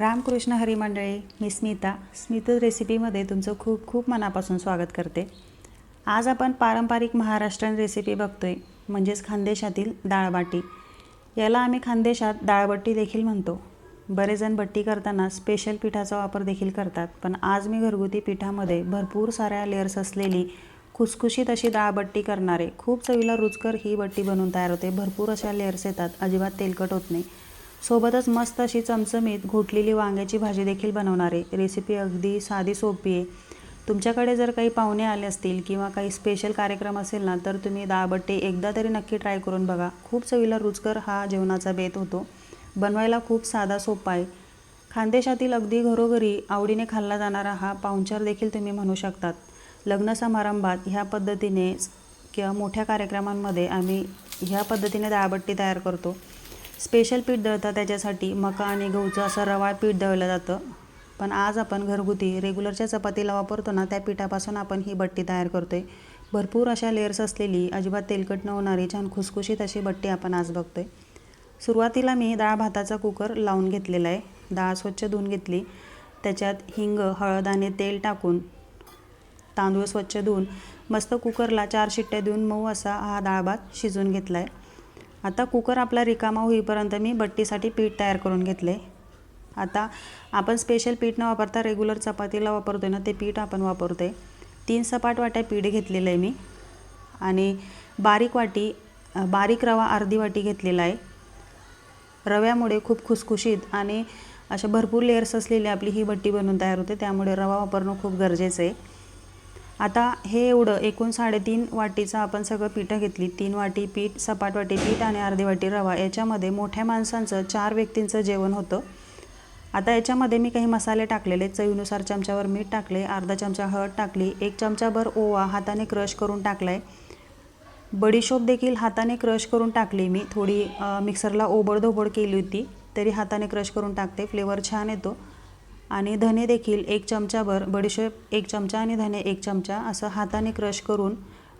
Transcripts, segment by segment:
रामकृष्ण हरी मंडळी मी स्मिता. स्मित रेसिपीमध्ये तुमचं खूप खूप मनापासून स्वागत करते. आज आपण पारंपरिक महाराष्ट्रीयन रेसिपी बघतोय म्हणजेच खानदेशातील डाळबाटी. याला आम्ही खानदेशात डाळबट्टी देखील म्हणतो. बरेचजण बट्टी करताना स्पेशल पिठाचा वापर देखील करतात पण आज मी घरगुती पिठामध्ये भरपूर साऱ्या लेअर्स असलेली खुसखुशीत अशी डाळबट्टी करणारे खूप चवीला रुचकर ही बट्टी बनवून तयार होते. भरपूर अशा लेअर्स येतात अजिबात तेलकट होत नाही. सोबतच मस्त अशी चमचमीत घोटलेली वांग्याची भाजी देखील बनवणार आहे. रेसिपी अगदी साधी सोपी आहे. तुमच्याकडे जर काही पाहुणे आले असतील किंवा काही स्पेशल कार्यक्रम असेल ना तर तुम्ही दाबट्टे एकदा तरी नक्की ट्राय करून बघा. खूप चवीला रुचकर हा जेवणाचा बेत होतो. बनवायला खूप साधा सोपा आहे. खानदेशातील अगदी घरोघरी आवडीने खाल्ला जाणारा हा पाहुणचार देखील तुम्ही म्हणू शकतात. लग्न समारंभात ह्या पद्धतीने किंवा मोठ्या कार्यक्रमांमध्ये आम्ही ह्या पद्धतीने दाळबट्टी तयार करतो. स्पेशल पीठ दळतं त्याच्यासाठी. मका आणि गहूचं असं रवाळ पीठ दळलं जातं. पण आज आपण घरगुती रेग्युलरच्या चपातीला वापरतो ना त्या पिठापासून आपण ही बट्टी तयार करतो आहे भरपूर अशा लेअर्स असलेली अजिबात तेलकट न होणारी छान खुसखुशीत अशी बट्टी आपण आज बघतो आहे सुरुवातीला मी डाळ भाताचा कुकर लावून घेतलेला आहे. डाळ स्वच्छ धुवून घेतली. त्याच्यात हिंग हळद आणि तेल टाकून तांदूळ स्वच्छ धुवून मस्त कुकरला चार शिट्ट्या देऊन मऊ असा हा डाळ भात शिजून घेतला आहे आता कुकर आपला रिकामा होईपर्यंत मी बट्टीसाठी पीठ तयार करून घेतले. आता आपण स्पेशल पीठ न वापरता रेग्युलर चपातीला वापरतो आहे ना ते पीठ आपण वापरतो आहे तीन सपाट वाट्या पीठ घेतलेलं आहे मी. आणि बारीक वाटी बारीक रवा अर्धी वाटी घेतलेला आहे. रव्यामुळे खूप खुसखुशीत आणि अशा भरपूर लेअर्स असलेली आपली ही बट्टी बनवून तयार होते. त्यामुळे रवा वापरणं खूप गरजेचं आहे. आता हे एवढं एकूण साडेतीन वाटीचं आपण सगळं पिठं घेतली. तीन वाटी पीठ सपाट वाटी पीठ आणि अर्धी वाटी रवा. याच्यामध्ये मोठ्या माणसांचं चार व्यक्तींचं जेवण होतं. आता याच्यामध्ये मी काही मसाले टाकलेले चवीनुसार चमच्यावर मीठ टाकले अर्धा चमचा हळद टाकली एक चमचाभर ओवा हाताने क्रश करून टाकला आहे बडीशोप देखील हाताने क्रश करून टाकली मी. थोडी मिक्सरला ओबडधोबड केली होती तरी हाताने क्रश करून टाकते. फ्लेवर छान येतो. आणि धने देखील एक चमचाभर बडीशेप एक चमचा आणि धने एक चमचा असं हाताने क्रश करून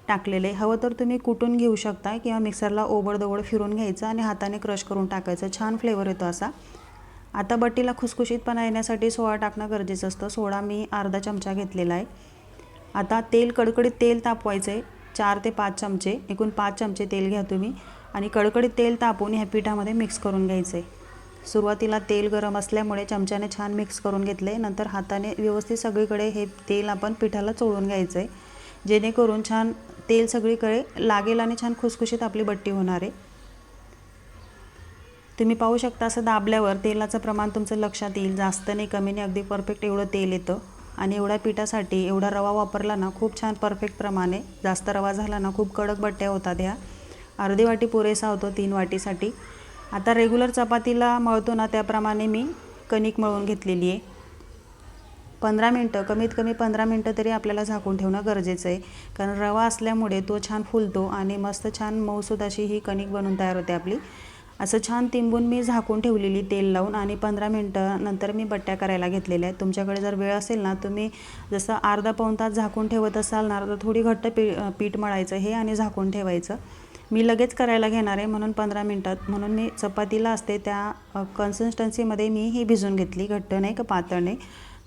टाकलेले. हवं तर तुम्ही कुटून घेऊ शकता किंवा मिक्सरला ओबडदोबड फिरून घ्यायचं आणि हाताने क्रश करून टाकायचं. छान फ्लेवर येतो असा. आता बट्टीला खुसखुशीतपणा येण्यासाठी सोडा टाकणं गरजेचं असतं. सोडा मी अर्धा चमचा घेतलेला आहे. आता तेल कडकडीत तेल तापवायचं आहे चार ते पाच चमचे. एकूण पाच चमचे तेल घ्या तुम्ही. आणि कडकडीत तेल तापून ह्या पिठामध्ये मिक्स करून घ्यायचं आहे सुरुवातीला तेल गरम असल्यामुळे चमच्याने छान मिक्स करून घेतले. नंतर हाताने व्यवस्थित सगळीकडे हे तेल आपण पिठाला चोळून घ्यायचं आहे जेणेकरून छान तेल सगळीकडे लागेल आणि छान खुसखुशीत आपली बट्टी होणार आहे. तुम्ही पाहू शकता असं दाबल्यावर तेलाचं प्रमाण तुमचं लक्षात येईल. जास्त नाही कमी नाही अगदी परफेक्ट एवढं तेल येतं. आणि एवढ्या पिठासाठी एवढा रवा वापरला ना खूप छान परफेक्ट प्रमाणे. जास्त रवा झाला ना खूप कडक बट्ट्या होतात ह्या. अर्धी वाटी पुरेसा होतो तीन वाटीसाठी. आता रेग्युलर चपातीला मळतो ना त्याप्रमाणे मी कणिक मळून घेतलेली आहे. पंधरा मिनटं कमीत कमी पंधरा मिनटं तरी आपल्याला झाकून ठेवणं गरजेचं आहे. कारण रवा असल्यामुळे तो छान फुलतो आणि मस्त छान मऊसूद अशी ही कणिक बनवून तयार होते आपली. असं छान तिंबून मी झाकून ठेवलेली तेल लावून आणि पंधरा मिनटं नंतर मी बट्ट्या करायला घेतलेल्या आहेत. तुमच्याकडे जर वेळ असेल ना तुम्ही जसं अर्धा पाऊण तास झाकून ठेवत असाल ना तर थोडी घट्ट पी पीठ मळायचं हे आणि झाकून ठेवायचं. मी लगेच करायला घेणार आहे म्हणून पंधरा मिनटात. म्हणून मी चपातीला असते त्या कन्सिस्टन्सीमध्ये मी ही भिजून घेतली. घट्ट नाही का पातळ नाही.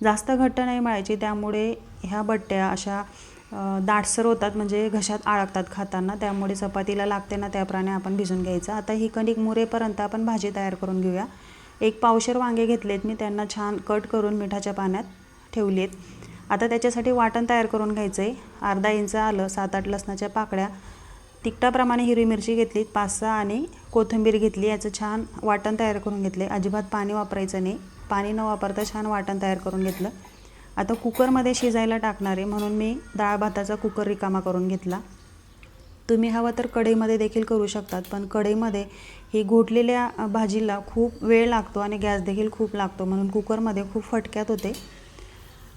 जास्त घट्ट नाही मळायची. त्यामुळे ह्या बट्ट्या अशा दाटसर होतात. म्हणजे घशात आळगतात खाताना. त्यामुळे चपातीला लागते ना त्याप्रमाणे आपण भिजून घ्यायचं. आता ही कणिक मुरेपर्यंत आपण भाजी तयार करून घेऊया. एक पावशर वांगे घेतलेत. मी त्यांना छान कट करून मिठाच्या पाण्यात ठेवली आहेत आता त्याच्यासाठी वाटण तयार करून घ्यायचं आहे अर्धा इंच आलं सात आठ लसणाच्या पाकळ्या. तिखटाप्रमाणे हिरवी मिरची घेतली पाच सहा आणि कोथिंबीर घेतली. याचं छान वाटण तयार करून घेतले. अजिबात पाणी वापरायचं नाही. पाणी न वापरता छान वाटण तयार करून घेतलं. आता कुकरमध्ये शिजायला टाकणार आहे. म्हणून मी डाळ भाताचा कुकर रिकामा करून घेतला. तुम्ही हवं तर कढईमध्ये देखील करू शकतात पण कढईमध्ये ही घोटलेल्या भाजीला खूप वेळ लागतो आणि गॅस देखील खूप लागतो. म्हणून कुकरमध्ये खूप फटक्यात होते.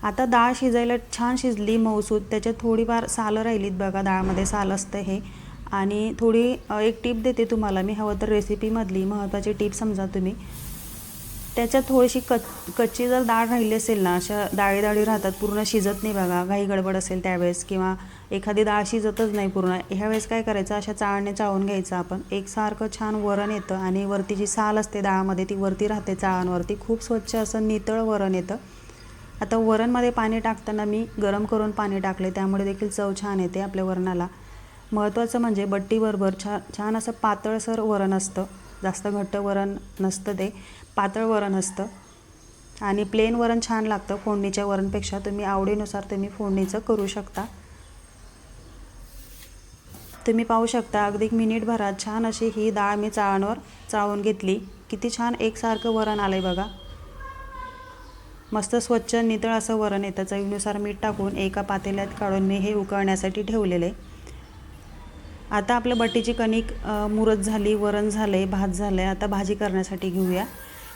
आता डाळ शिजायला छान शिजली मऊसूद त्याच्यात थोडीफार सालं राहिलीत बघा डाळमध्ये साल असतं हे. आणि थोडी एक टीप देते तुम्हाला मी. हवं तर रेसिपीमधली महत्त्वाची टीप समजा तुम्ही. त्याच्यात थोडीशी कच कच्ची जर डाळ राहिली असेल ना अशा डाळी डाळी राहतात पूर्ण शिजत नाही बघा. घाई गडबड असेल त्यावेळेस किंवा एखादी डाळ शिजतच नाही पूर्ण. ह्यावेळेस काय करायचं अशा चाळणे चाळून घ्यायचं आपण. एकसारखं छान वरण येतं आणि वरती जी साल असते डाळामध्ये ती वरती राहते चाळांवरती. खूप स्वच्छ असं नितळ वरण येतं. आता वरणमध्ये पाणी टाकताना मी गरम करून पाणी टाकले त्यामुळे देखील चव छान येते आपल्या वरणाला. महत्त्वाचं म्हणजे बट्टीबरोबर छान छान असं पातळसर वरण असतं. जास्त घट्ट वरण नसतं ते. पातळ वरण असतं. आणि प्लेन वरण छान लागतं फोडणीच्या वरणपेक्षा. तुम्ही आवडीनुसार तुम्ही फोडणीचं करू शकता. तुम्ही पाहू शकता अगदी मिनिटभरात छान अशी ही डाळ मी चाळणवर चाळून घेतली. किती छान एकसारखं वरण आलं आहे बघा. मस्त स्वच्छ नितळ असं वरण येतं. चवीनुसार मीठ टाकून एका पातेल्यात काढून मी हे उकळण्यासाठी ठेवलेले. आता आपलं बट्टीची कणिक मुरत झाली वरण झालं आहे भात झालं आहे आता भाजी करण्यासाठी घेऊया.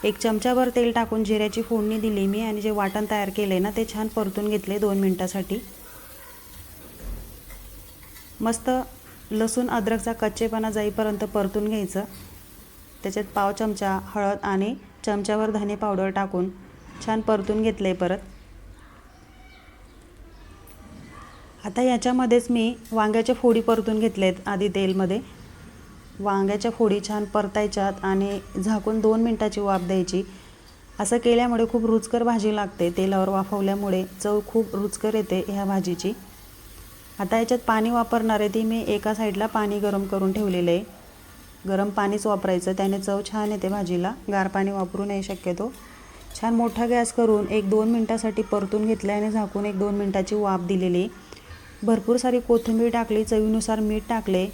एक चमचाभर तेल टाकून जिऱ्याची फोडणी दिली मी आणि जे वाटण तयार केले ना ते छान परतून घेतले दोन मिनटासाठी. मस्त लसूण अद्रकचा कच्चेपणा जाईपर्यंत परतून घ्यायचं. त्याच्यात पाव चमचा हळद आणि चमच्यावर धने पावडर टाकून छान परतून घेतलं आहे परत. आता याच्यामध्येच मी वांग्याच्या फोडी परतून घेतलेत आहेत आधी तेलमध्ये. वांग्याच्या फोडी छान परतायच्यात आणि झाकून दोन मिनटाची वाफ द्यायची. असं केल्यामुळे खूप रुचकर भाजी लागते तेलावर वाफवल्यामुळे चव खूप रुचकर येते ह्या भाजीची. आता याच्यात पाणी वापरणार आहे ती मी एका साईडला पाणी गरम करून ठेवलेलं आहे. गरम पाणीच वापरायचं त्याने चव छान येते भाजीला. गार पाणी वापरू नये शक्यतो. छान मोठा गॅस करून एक दोन मिनटासाठी परतून घेतलं आणि झाकून एक दोन मिनटाची वाफ दिलेली भरपूर सारी कोथिंबीर टाकली चवीनुसार मीठ टाकले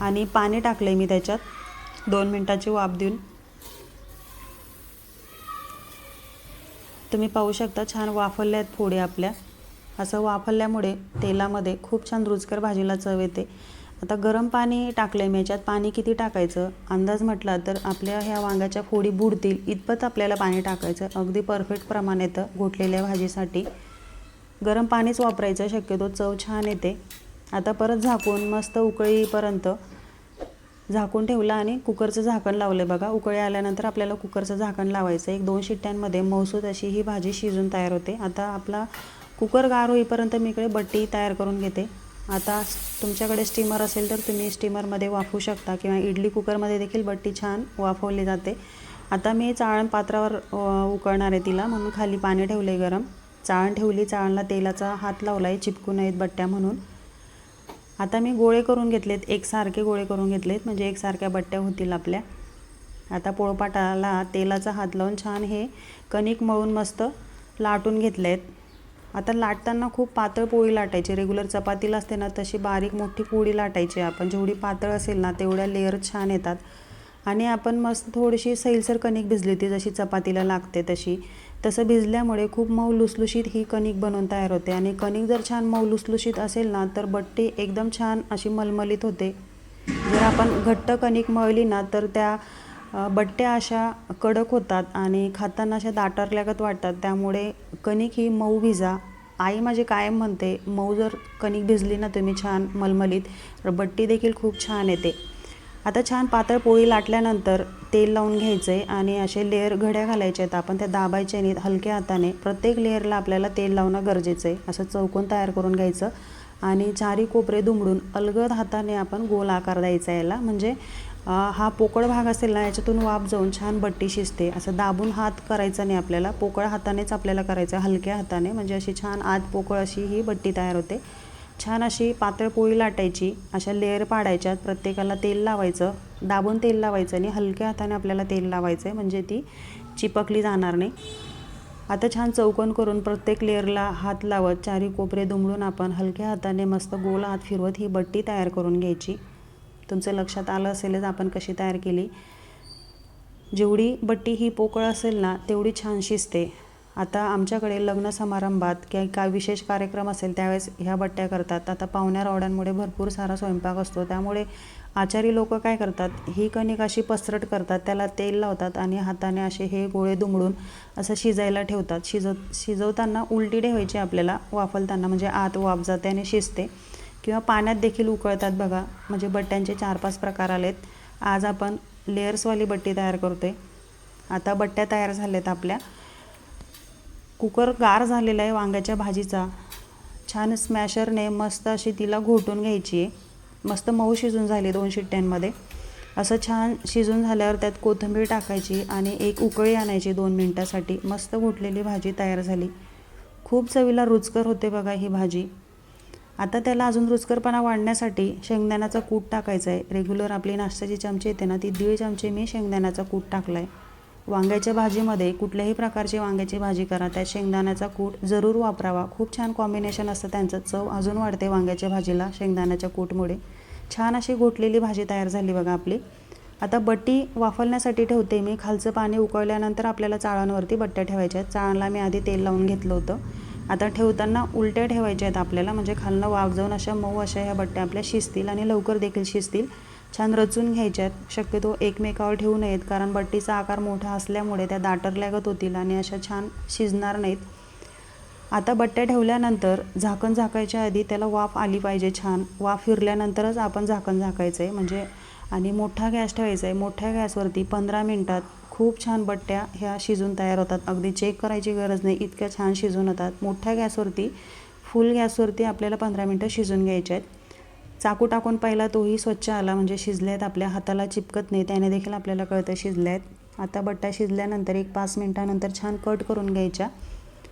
आणि पाणी टाकले मी त्याच्यात. दोन मिनटाची वाफ देऊन. तुम्ही पाहू शकता छान वाफरल्या आहेत फोडे आपल्या. असं वाफरल्यामुळे तेलामध्ये खूप छान रुचकर भाजीला चव येते. आता गरम पाणी टाकलं मी याच्यात. पाणी किती टाकायचं? अंदाज म्हटला तर आपल्या ह्या वांग्याच्या फोडी बुडतील इतपत आपल्याला पाणी टाकायचं. अगदी परफेक्ट प्रमाण येतं घोटलेल्या भाजीसाठी. गरम पाणीच वापरायचं शक्यतो चव छान येते. आता परत झाकून मस्त उकळीपर्यंत झाकून ठेवलं आणि कुकरचं झाकण लावलं बघा. उकळी आल्यानंतर आपल्याला कुकरचं झाकण लावायचं. एक दोन शिट्ट्यांमध्ये मौसूद अशी ही भाजी शिजून तयार होते. आता आपला कुकर गार होईपर्यंत मी इकडे बट्टी तयार करून घेते. आता तुमच्याकडे स्टीमर असेल तर तुम्ही स्टीमरमध्ये वाफवू शकता किंवा इडली कुकरमध्ये देखील बट्टी छान वाफवली जाते. आता मी चाळण पात्रावर उकळणार आहे तिला म्हणून खाली पाणी ठेवले गरम. चाळण ठेवली चाळणला तेलाचा हात लावला आहे चिपकू नयेत बट्ट्या म्हणून. आता मी गोळे करून घेतलेत एकसारखे गोळे करून घेतलेत म्हणजे एकसारख्या बट्ट्या होतील आपल्या. आता पोळपाटाला तेलाचा हात लावून छान हे कणिक मळून मस्त लाटून घेतले आहेत आता लाटताना खूप पातळ पोळी लाटायची रेग्युलर चपातीला असते ना तशी बारीक मोठी पोळी लाटायची आपण. जेवढी पातळ असेल ना तेवढ्या लेअर छान येतात. आणि आपण मस्त थोडीशी सैलसर कणिक भिजली होती जशी चपातीला लागते तशी. तसं भिजल्यामुळे खूप मऊ लुसलुशीत ही कणिक बनवून तयार होते. आणि कणिक जर छान मऊ लुसलुशीत असेल ना तर बट्टी एकदम छान अशी मलमलीत होते. जर आपण घट्ट कणिक मळली ना तर त्या बट्ट्या अशा कडक होतात आणि खाताना अशा दाटरल्यागत वाटतात. त्यामुळे कणिक ही मऊ भिजा. आई माझी कायम म्हणते मऊ जर कणिक भिजली ना तुम्ही छान मलमलीत तर बट्टी देखील खूप छान येते. आता छान पातळ पोळी लाटल्यानंतर तेल लावून घ्यायचं आहे आणि असे लेअर घड्या घालायचे आहेत. आपण त्या दाबायच्या नाहीत हलक्या हाताने प्रत्येक लेअरला आपल्याला तेल लावणं गरजेचं आहे असं चौकोन तयार करून घ्यायचं आणि चारी कोपरे दुमडून अलगद हाताने आपण गोल आकार द्यायचा याला. म्हणजे हा पोकळ भाग असेल ना याच्यातून वाफ जाऊन छान बट्टी शिजते. असं दाबून हात करायचा नाही आपल्याला. पोकळ हातानेच आपल्याला करायचं हलक्या हाताने. म्हणजे अशी छान आत पोकळ अशी ही बट्टी तयार होते. छान अशी पातळ पोळी लाटायची अशा लेअर पाडायच्यात प्रत्येकाला तेल लावायचं दाबून तेल लावायचं आणि हलक्या हाताने आपल्याला तेल लावायचं आहे म्हणजे ती चिपकली जाणार नाही. आता छान चौकोन करून प्रत्येक लेअरला हात लावत चारी कोपरे दुमडून आपण हलक्या हाताने मस्त गोल हात फिरवत ही बट्टी तयार करून घ्यायची. तुमचं लक्षात आलं असेलच आपण कशी तयार केली. जेवढी बट्टी ही पोकळ असेल ना तेवढी छान शिजते. आता आमच्याकडे लग्न समारंभात किंवा काय विशेष कार्यक्रम असेल त्यावेळेस ह्या बट्ट्या करतात. आता पाहुण्या रावड्यांमुळे भरपूर सारा स्वयंपाक असतो. त्यामुळे आचारी लोक काय करतात ही कणिक अशी पसरट करतात त्याला तेल लावतात आणि हाताने असे हे गोळे दुमडून असं शिजायला ठेवतात. शिजव शिजवताना उलटी ठेवायची आपल्याला वाफलताना म्हणजे आत वाफ जाते आणि शिजते. किंवा पाण्यात देखील उकळतात बघा म्हणजे बट्ट्यांचे चार पाच प्रकार आलेत. आज आपण लेअर्सवाली बट्टी तयार करतो आहे आता बट्ट्या तयार झाल्यात आपल्या. कुकर गार झालेला आहे वांग्याच्या भाजीचा. छान स्मॅशरने मस्त अशी तिला घोटून घ्यायची. आहे मस्त मऊ शिजून झाली दोन शिट्ट्यांमध्ये. असं छान शिजून झाल्यावर त्यात कोथिंबीर टाकायची आणि एक उकळी आणायची दोन मिनटासाठी. मस्त घोटलेली भाजी तयार झाली. खूप चवीला रुचकर होते बघा ही भाजी. आता त्याला अजून रुचकरपणा वाढण्यासाठी शेंगदाण्याचा कूट टाकायचा आहे. रेग्युलर आपली नाश्त्याची चमची येते ना ती दीड चमचे मी शेंगदाण्याचा कूट टाकला आहे वांग्याच्या भाजीमध्ये कुठल्याही प्रकारची वांग्याची भाजी करा. त्यात शेंगदाण्याचा कूट जरूर वापरावा. खूप छान कॉम्बिनेशन असतं त्यांचं. चव अजून वाढते वांग्याच्या भाजीला शेंगदाण्याच्या कूटमुळे. छान अशी घोटलेली भाजी तयार झाली बघा आपली. आता बट्टी वाफलण्यासाठी ठेवते मी. खालचं पाणी उकळल्यानंतर आपल्याला चाळांवरती बट्ट्या ठेवायच्या आहेत. चाळणला मी आधी तेल लावून घेतलं होतं. आता ठेवताना उलट्या ठेवायच्या आहेत आपल्याला. म्हणजे खालनं वाफ जाऊन अशा मऊ अशा ह्या बट्ट्या आपल्या शिजतील आणि लवकर देखील शिजतील. छान रचून घ्यायच्या आहेत शक्यतो एकमेकावर ठेवू नयेत कारण बट्टीचा आकार मोठा असल्यामुळे त्या दाटरल्यागत होतील आणि अशा छान शिजणार नाहीत. आता बट्ट्या ठेवल्यानंतर झाकण झाकायच्या आधी त्याला वाफ आली पाहिजे छान. वाफ फिरल्यानंतरच आपण झाकण झाकायचं आहे म्हणजे आणि मोठा गॅस ठेवायचा आहे मोठ्या गॅसवरती पंधरा मिनटात खूप छान बट्ट्या ह्या शिजून तयार होतात. अगदी चेक करायची गरज नाही इतक्या छान शिजून होतात. मोठ्या गॅसवरती फुल गॅसवरती आपल्याला पंधरा मिनटं शिजून घ्यायच्या आहेत चाकू टाकून पहिला तोही स्वच्छ आला म्हणजे शिजले आहेत आपल्या हाताला चिपकत नाही त्याने देखील आपल्याला कळतं शिजले आहेत आता बट्ट्या शिजल्यानंतर एक पाच मिनटानंतर छान कट करून घ्यायच्या.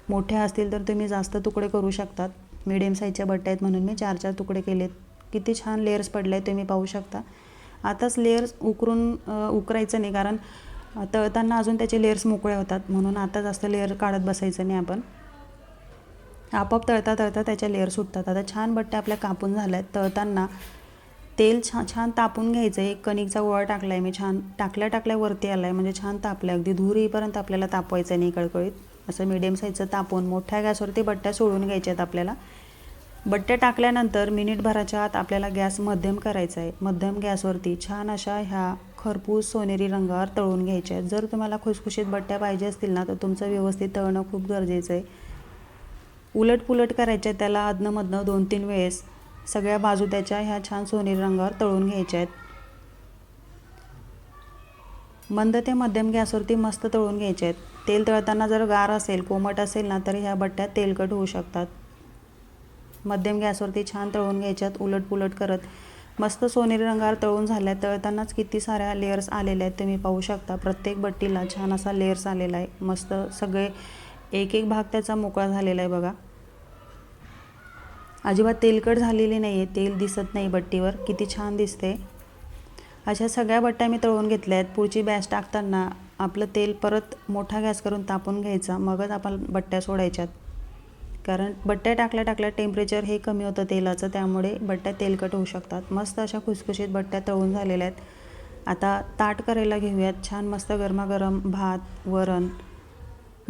मोठ्या असतील तर तुम्ही जास्त तुकडे करू शकतात. मिडियम साईजच्या बट्ट्या आहेत म्हणून मी चार चार तुकडे केलेत. किती छान लेयर्स पडले आहेत तुम्ही पाहू शकता. आताच लेयर्स उकरून उकरायचं नाही कारण तळताना अजून त्याचे लेयर्स मोकळे होतात. म्हणून आता जास्त लेअर काढत बसायचं नाही आपण. आपोआप तळता तळता त्याच्या लेअर सुटतात. आता छान बट्ट्या आपल्या कापून झाल्या आहेत तळताना तेल छान छान तापून घ्यायचं आहे एक कणिकचा गोळा टाकला आहे मी. छान टाकल्या टाकल्या वरती आला आहे म्हणजे छान तापलं आहे अगदी धूर येईपर्यंत आपल्याला तापवायचं नाही कळकळीत. असं मिडियम साईजचं तापून मोठ्या गॅसवरती बट्ट्या सोडून घ्यायच्या आहेत आपल्याला. बट्ट्या टाकल्यानंतर मिनिटभराच्या आत आपल्याला गॅस मध्यम करायचा आहे मध्यम गॅसवरती छान अशा ह्या खरपूस सोनेरी रंगावर तळून घ्यायच्या आहेत जर तुम्हाला खुसखुशीत बट्ट्या पाहिजे असतील ना तर तुमचं व्यवस्थित तळणं खूप गरजेचं आहे उलटपुलट करायच्या त्याला अधनंमधनं दोन तीन वेळेस. सगळ्या बाजू त्याच्या ह्या छान सोनेरी रंगावर तळून घ्यायच्या आहेत मंद ते मध्यम गॅसवरती मस्त तळून घ्यायचे आहेत तेल तळताना जर गार असेल कोमट असेल ना तर ह्या बट्ट्या तेलकट होऊ शकतात. मध्यम गॅसवरती छान तळून घ्यायच्यात उलटपुलट करत. मस्त सोनेरी रंगावर तळून झाल्या तळतानाच किती साऱ्या लेयर्स आलेल्या आहेत तुम्ही पाहू शकता. प्रत्येक बट्टीला छान असा लेयर्स आलेला आहे. मस्त सगळे एक एक भाग त्याचा मोकळा झालेला आहे बघा. अजिबात तेलकट झालेली नाही आहे तेल दिसत नाही बट्टीवर. किती छान दिसते अशा सगळ्या बट्ट्या मी तळून घेतल्या आहेत. पुढची बॅच टाकताना आपलं तेल परत मोठा गॅस करून तापून घ्यायचा. मगच आपण बट्ट्या सोडायच्यात. कारण बट्ट्या टाकल्या टाकल्या टेम्परेचर हे कमी होतं तेलाचं. त्यामुळे बट्ट्या तेलकट होऊ शकतात. मस्त अशा खुसखुशीत बट्ट्या तळून झालेल्या आहेत. आता ताट करायला घेऊयात. छान मस्त गरमागरम भात वरण.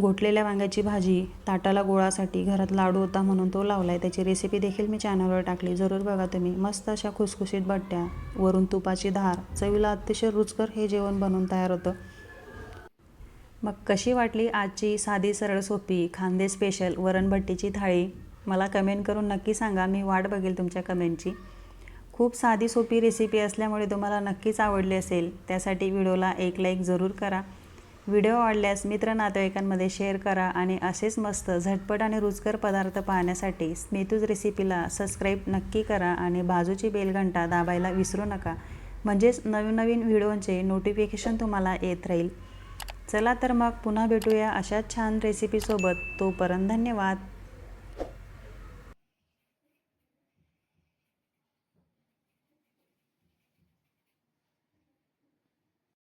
घोटलेल्या वांग्याची भाजी ताटाला गोळासाठी घरात लाडू होता म्हणून तो लावला आहे त्याची रेसिपी देखील मी चॅनलवर टाकली. जरूर बघा तुम्ही. मस्त अशा खुसखुशीत बट्ट्या वरून तुपाची धार चवीला अतिशय रुचकर हे जेवण बनवून तयार होतं. मग कशी वाटली आजची साधी सरळ सोपी खांदे स्पेशल वरणभट्टीची थाळी? मला कमेंट करून नक्की सांगा. मी वाट बघेल तुमच्या कमेंटची खूप साधी सोपी रेसिपी असल्यामुळे तुम्हाला नक्कीच आवडली असेल. त्यासाठी व्हिडिओला एक लाईक जरूर करा. व्हिडिओ आवडल्यास मित्र नातेवाईकांमध्ये शेअर करा आणि असेच मस्त झटपट आणि रुचकर पदार्थ पाहण्यासाठी स्मितूज रेसिपीला सबस्क्राईब नक्की करा आणि बाजूची बेलघंटा दाबायला विसरू नका. म्हणजेच नवीन नवीन व्हिडिओंचे नोटिफिकेशन तुम्हाला येत राहील. चला तर मग पुन्हा भेटूया अशाच छान रेसिपीसोबत तोपर्यंत धन्यवाद.